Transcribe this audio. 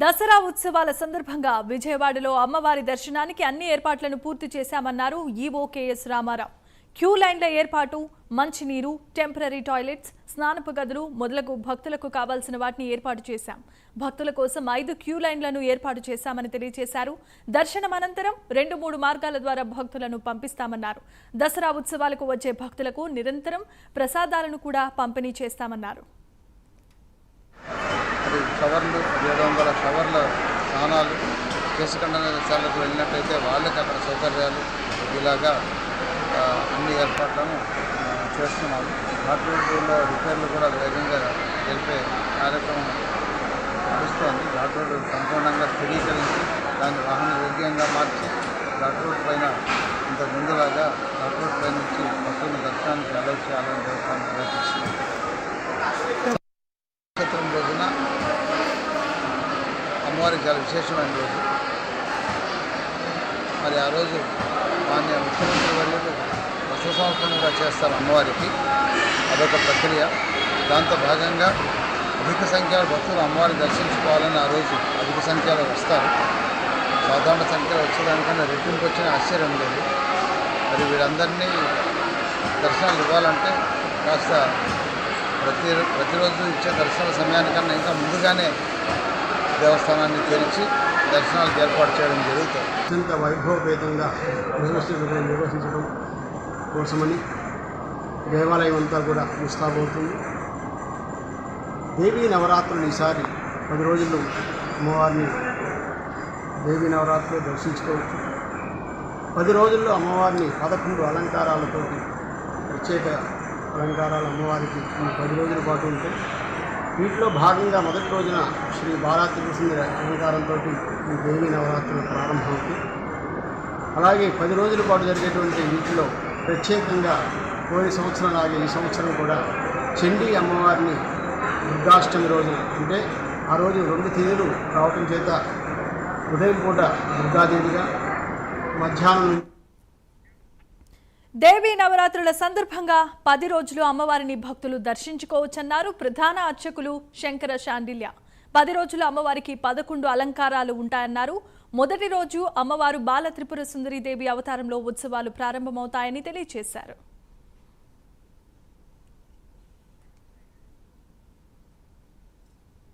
దసరా ఉత్సవాల సందర్భంగా విజయవాడలో అమ్మవారి దర్శనానికి అన్ని ఏర్పాట్లను పూర్తి చేశామన్నారు ఈవో కేఎస్ రామారావు. క్యూ లైన్ల ఏర్పాటు మంచినీరు టెంపరీ టాయిలెట్స్ స్నానపు గదులు మొదలగు భక్తులకు కావాల్సిన వాటిని ఏర్పాటు చేశాం. భక్తుల కోసం ఐదు క్యూ లైన్లను ఏర్పాటు చేశామని తెలియజేశారు. దర్శనం అనంతరం రెండు మూడు మార్గాల ద్వారా భక్తులను పంపిస్తామన్నారు. దసరా ఉత్సవాలకు వచ్చే భక్తులకు నిరంతరం ప్రసాదాలను కూడా పంపిణీ చేస్తామన్నారు. షవర్లు ఏడు వందల షవర్ల స్నానాలు కేశఖండశాలకు వెళ్ళినట్టయితే వాళ్ళకి అక్కడ సౌకర్యాలు ఇలాగా అన్ని ఏర్పాట్లను చేస్తున్నాము ఘాట్రోడ్లో రిపేర్లు కూడా వేగంగా జరిపే కార్యక్రమం నడుస్తోంది. ఘాట్ రోడ్డు సంపూర్ణంగా స్థిరీకరించి దాన్ని వాహన యోగ్యంగా మార్చి ఘాట్ రోడ్ పైన ఇంతకు చాలా విశేషమైన రోజు. మరి ఆ రోజు మాన్య ముఖ్యమంత్రి వర్యులు వస్త్ర సంవత్సరం కూడా చేస్తారు అమ్మవారికి అదొక ప్రక్రియ. దాంతో భాగంగా అధిక సంఖ్యలో భక్తులు అమ్మవారిని దర్శించుకోవాలని ఆ రోజు అధిక సంఖ్యలో వస్తారు. సాధారణ సంఖ్యలో వచ్చేదానికన్నా రెట్టింపు వచ్చిన ఆశ్చర్యం లేదు. మరి వీరందరినీ దర్శనాలు ఇవ్వాలంటే కాస్త ప్రతి ప్రతిరోజు ఇచ్చే దర్శన సమయానికన్నా ఇంకా ముందుగానే దేవస్థానాన్ని తెరిచి దర్శనాలకు ఏర్పాటు చేయడం జరుగుతుంది. అత్యంత వైభవపేతంగా నిర్వహించడం నిర్వహించడం కోసమని దేవాలయం అంతా కూడా ముస్తాబవుతుంది. దేవీ నవరాత్రులు ఈసారి పది రోజులు అమ్మవారిని దేవీ నవరాత్రులు దర్శించుకోవచ్చు. పది రోజుల్లో అమ్మవారిని పదకొండు అలంకారాలతోటి ప్రత్యేక అలంకారాలు అమ్మవారికి పది రోజుల పాటు ఉంటాయి. వీటిలో భాగంగా మొదటి రోజున శ్రీ బాలా అలంకారంతో ఈ దేవీ నవరాత్రులు ప్రారంభమవుతాయి అలాగే పది రోజుల పాటు జరిగేటువంటి వీటిలో ప్రత్యేకంగా పోయిన సంవత్సరం లాగే ఈ సంవత్సరం కూడా చండీ అమ్మవారిని దుర్గాష్టమి రోజున అంటే ఆ రోజు రెండు తీరులు రావటం చేత ఉదయం పూట దుర్గాదేవిగా మధ్యాహ్నం దేవీ నవరాత్రుల సందర్భంగా పది రోజులు అమ్మవారిని భక్తులు దర్శించుకోవచ్చన్నారు ప్రధాన అర్చకులు శంకర శాండిల్య. పది రోజులు అమ్మవారికి పదకొండు అలంకారాలు ఉంటాయన్నారు. మొదటి రోజు అమ్మవారు బాల త్రిపుర సుందరీదేవి అవతారంలో ఉత్సవాలు ప్రారంభమవుతాయని తెలియజేశారు